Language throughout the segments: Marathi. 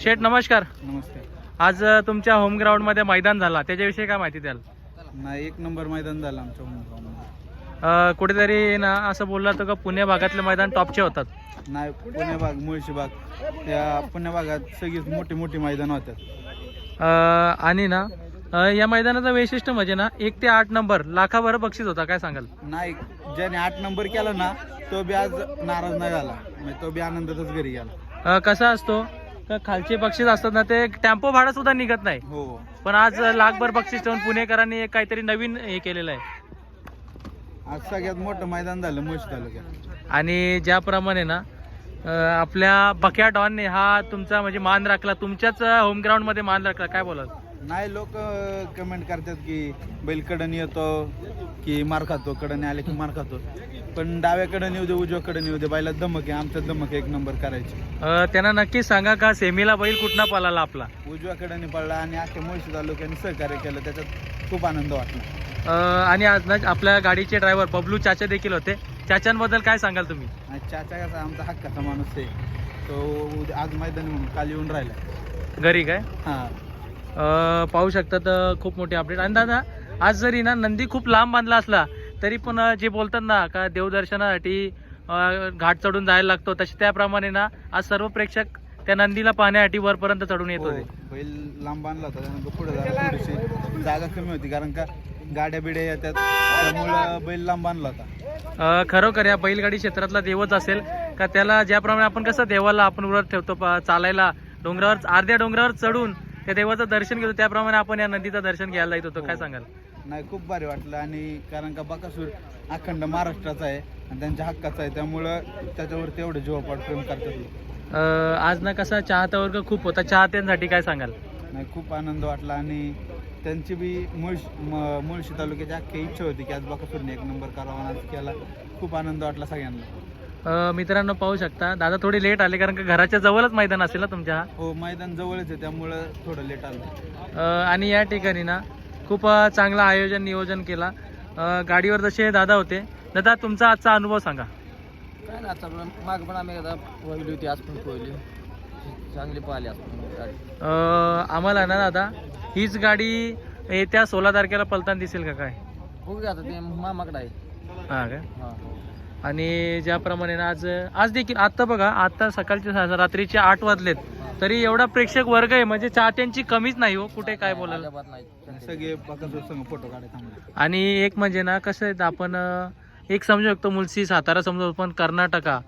शेठ नमस्कार. नमस्ते. आज तुमच्या होम ग्राउंडमध्ये मैदान झाला. त्याच्याविषयी काय माहिती द्याल? नाही एक नंबर मैदान झालं आमच्या होमगावमध्ये अ, कुठेतरी ना असं बोलला तर का पुणे भागातले मैदान टॉपचे होतात. नाही पुणे भाग मुळशी भाग. त्या पुणे भागात सगळीच मोठी मोठी मैदान होतात आणि ना अ, या मैदानाचं वैशिष्ट्य म्हणजे ना एक ते आठ नंबर. लाखाभर बक्षीस होता काय सांगाल? नाही ज्याने आठ नंबर केला ना तो बी आज नाराज नाही झाला. म्हणजे तो बी आनंदातच घरी गेला. अ, कसा असतो? का खालचे बक्षीस असतात ना ते टेम्पो भाडं सुद्धा निघत नाही. हो. पण आज लाखभर बक्षीस ठेवून पुणेकरांनी एक काहीतरी नवीन हे केलेलं आहे. आज सगळ्यात मोठं मैदान झालं मुळशी तालुक्यात. आणि ज्याप्रमाणे ना आपल्या बक्या डॉनने हा तुमचा म्हणजे मान राखला तुमच्याच होम ग्राउंडमध्ये मान राखला. काय बोलाल? नाही लोक कमेंट करतात की बैल कडन येतो की मार खातो कडने आले की मार खातो. पण डाव्याकडे येऊ दे उजव्याकडे येऊ दे बैला दमक आहे आमच्यात दमक आहे एक नंबर करायची. अ, त्यांना नक्कीच सांगा का सेमीला बैल कुठला पळाला आपला? उजव्याकडे पडला आणि अख्ख्या मुळशी तालुक्याने सहकार्य केलं त्याच्यात खूप आनंद वाटला. अ, आणि आज ना आपल्या गाडीचे ड्रायव्हर बबलू चाचा देखील होते. चाचांबद्दल काय सांगाल तुम्ही? आणि चाचा कसा आमचा हक्काचा माणूस आहे. तो उद्या आज मैदानी म्हणून काल येऊन राहिला. घरी काय? हा. पाहू शकतात खूप मोठी अपडेट आणि दादा आज जरी ना नंदी खूप लांब बांधला असला तरी पण जे बोलतात ना का देवदर्शनासाठी घाट चढून जायला लागतो तसे त्याप्रमाणे ना आज सर्व प्रेक्षक त्या नंदीला पाहण्यासाठी वरपर्यंत चढून येत हो, होते. बैल लांब बांधला होता त्यानंतर पुढे थोडीशी जागा कमी होती कारण का गाड्या बिड्या येतात त्यामुळं बैल लांब बांधला होता. खरोखर या बैलगाडी क्षेत्रातला देवच असेल का त्याला ज्याप्रमाणे आपण कसं देवाला आपण व्रत ठेवतो चालायला डोंगरावर अर्ध्या डोंगरावर चढून त्या देवाचं दर्शन घेतो त्याप्रमाणे आपण या नदीचं दर्शन घ्यायला जात होतो. काय सांगाल? नाही खूप भारी वाटलं. आणि कारण का बकासूर अखंड महाराष्ट्राचा आहे आणि त्यांच्या हक्काचा आहे. त्यामुळं त्याच्यावरती एवढं जीवापाड प्रेम करतात. अ, आज ना कसा चाहता वर्ग खूप होता. चाहत्यांसाठी काय सांगाल? नाही खूप आनंद वाटला. आणि त्यांची बी मुळशी म- मुळशी तालुक्याची अख्खी इच्छा होती की आज बकासूरने एक नंबर करावा आणि आज केला. खूप आनंद वाटला सगळ्यांना. मित्रांनो पाहू शकता. दादा थोडे लेट आले कारण का घराच्या जवळच मैदान असेल ना तुमच्या? हा. हो मैदान जवळच आहे त्यामुळं थोडं लेट आलं अ, आणि या ठिकाणी ना खूप अ, चांगलं आयोजन नियोजन केला. अ, गाडीवर जसे दादा होते. दादा तुमचा आजचा अनुभव सांगा. काय ना आता माग पण आम्ही आता पोहली होती आज पण पोहली चांगली पाहिली आज पण गाडी. अ, आम्हाला ना दादा हीच गाडी येत्या सोळा तारखेला पलताना दिसेल का काय? बघू आता ते मामाकडे आहे. हा काय हा. आणि ज्याप्रमाणे ना आज आज देखील आता बघा आता सकाळचे रात्रीचे आठ वाजलेत. तरी एवढा प्रेक्षक वर्ग आहे म्हणजे चाहत्यांची कमीच नाही हो. कुठे काय बोलायला आणि फोटो एक म्हणजे ना कसं आहे आपण एक समजू शकतो मुलसी सातारा समजू पण कर्नाटका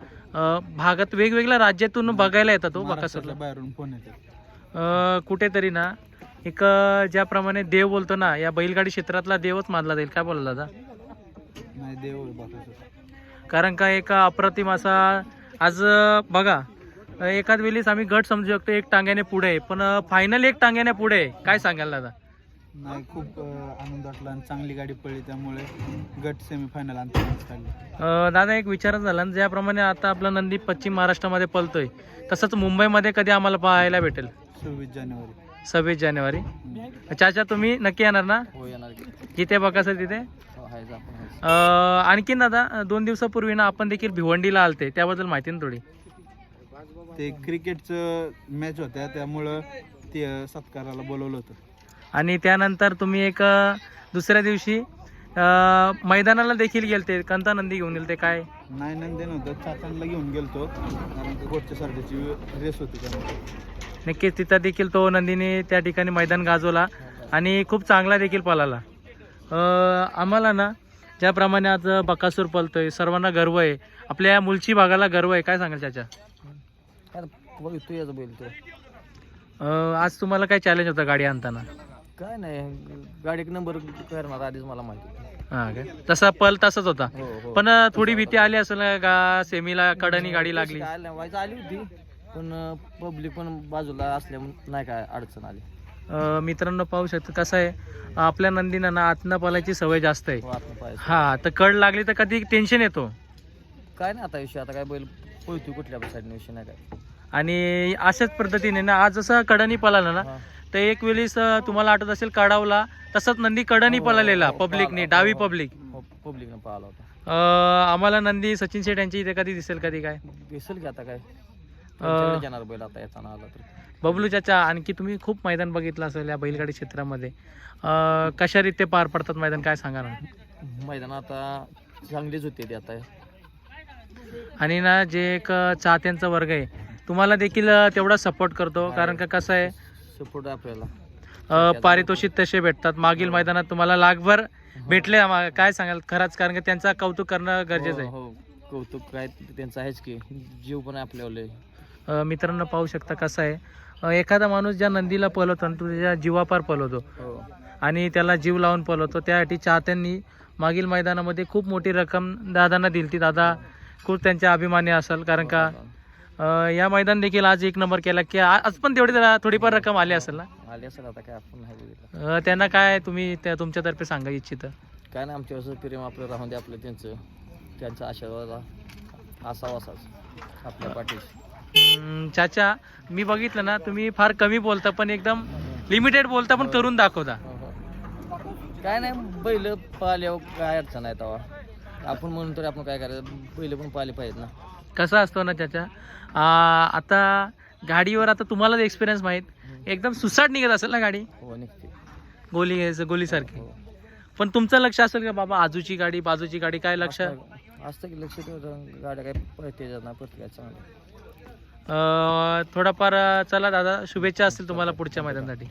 भागात वेगवेगळ्या राज्यातून बघायला येतात हो महाराष्ट्राच्या बकासूरला बाहेरून फोन येतात. अ, कुठेतरी ना एक ज्याप्रमाणे देव बोलतो ना या बैलगाडी क्षेत्रातला देवच मानला जाईल. काय बोलला दादा? नाही देव कारण का एक अप्रतिम असा आज बघा एखाद वेळेस आम्ही गट समजू शकतो एक टांग्याने पुढे पण फायनल एक टांग्याने पुढे. काय सांगाल दादा? नाही खूप आनंद वाटला आणि चांगली गाडी पडली त्यामुळे गट सेमीफायनल दादा एक विचार झाला ना, ज्याप्रमाणे आता आपला नंदी पश्चिम महाराष्ट्रामध्ये पलतोय तसंच मुंबईमध्ये कधी आम्हाला पाहायला भेटेल? सव्वीस जानेवारी. सव्वीस जानेवारी. चाचा तुम्ही नक्की येणार ना? हो येणार जिथे बघायचं तिथे? आणखीन दादा दोन दिवसापूर्वी ना आपण देखील भिवंडीला आलते त्याबद्दल माहिती ना थोडी? ते क्रिकेटचं मॅच होत्या त्यामुळं ते सत्काराला बोलवलं होतं. आणि त्यानंतर तुम्ही एक दुसऱ्या दिवशी अ, मैदानाला देखील गेलते कंता नंदी घेऊन गेलते काय? नाही नंदन होतं चाचांना घेऊन गेलतो कारण की गोटच्या सारख्याची रेस होती त्यामुळे. नक्कीच तिथं देखील तो नंदीने त्या ठिकाणी मैदान गाजवला आणि खूप चांगला देखील पळाला. आम्हाला ना ज्याप्रमाणे आज बकासूर पलतोय सर्वांना गर्व आहे. आपल्या मुलची भागाला गर्व आहे. काय सांगाल त्याच्या तो आज तुम्हाला काय चॅलेंज होता गाडी आणताना? काय नाही गाडी एक नंबर करणार आधीच मला माहिती. हा काय तसा पल तसाच होता. हो हो. पण अ, थोडी भीती आली असेल ना का सेमीला कडनी गाडी लागली? काय नाही व्हायचं आली होती. पण पब्लिक पण बाजूला असल्यामुळे नाही काय अडचण आली. अ, मित्रांनो पाहू शकतो कसं आहे आपल्या नंदीना ना आतनं पलायची सवय जास्त आहे. हो हा तर कड लागली तर कधी टेन्शन येतो. काय नाही आता विषय आता काय बैल पोहतोय कुठल्या साईडने विषय नाही काय. आणि अशाच पद्धतीने ना आज जसं कडनी पळाला ना हा. तर एक वेळेस तुम्हाला आठवत असेल कडावला तसंच नंदी कडनी हो, पळालेला हो, पब्लिकने पळाला. डावी हो, पब्लिक हो पब्लिकनं पाहिला होता. अ, आम्हाला नंदी सचिन शेठ यांची इथे कधी दिसेल कधी काय? दिसेल की आता काय? बैल आता येताना आला तर. बबलू चाचा आणखी तुम्ही खूप मैदान बघितलं असेल या बैलगाडी क्षेत्रामध्ये. कशा रीते पार पडतात मैदान? काय सांगा ना मैदान आता चांगलीच होते ते आता. आणि ना जे एक चाहत्यांचा वर्ग आहे तुम्हाला देखील तेवढा सपोर्ट करतो. कारण का कसं आहे सपोर्ट आपल्याला. पारितोषिक तसे भेटतात. मागील मैदानात तुम्हाला लाखभर भेटले. आम्हा- काय सांगाल? खरंच कारण का त्यांचा कौतुक करणं गरजेचं हो, आहे. हो. कौतुक काय त्यांचं आहेच की जीव पण आपल्यावर अं, मित्रांनो पाहू शकता कसं आहे. एखादा माणूस ज्या नंदीला पळवतो आणि तुझ्या जीवापार पळवतो. हो. आणि त्याला जीव लावून पळवतो. त्यासाठी चाहत्यांनी मागील मैदानामध्ये खूप मोठी रक्कम दादांना दिली ती दादा खूप त्यांच्या अभिमानी असेल कारण का अं, या मैदान देखील आज एक नंबर केला की आज पण तेवढी जरा थोडीफार रक्कम आली असेल ना? आले असेल आता काय आपण त्यांना काय तुम्ही त्या तुमच्यातर्फे सांगा इच्छित? काय नाही आमच्या प्रेम आपलं राहून दे आपलं त्यांचं. त्यांचा आशीर्वाद असावा असाच आपल्या पाठीशी. चाचा मी बघितलं ना तुम्ही फार कमी बोलता पण एकदम लिमिटेड बोलता पण करून दाखवता. काय नाही बैल पाल्यावर काय अडचण आहे तेव्हा? आपण म्हणून तरी आपण काय करायचं? बैल पण पाले पाहिजेत ना. कसं असतं ना चाचा अं, आता गाडीवर आता तुम्हालाच एक्सपिरियन्स माहीत. एकदम सुसाट निघत असेल ना गाडी? हो निघते. गोली घ्यायचं गोलीसारखी. हो. पण तुमचं लक्ष असेल का बाबा आजूची गाडी बाजूची गाडी काय लक्ष? असतं- की लक्ष ठेवतं गाड्या काय पळते जात ना पळते काय चांगलं अं, थोडाफार चला दादा शुभेच्छा असतील तुम्हाला पुढच्या मैदानासाठी.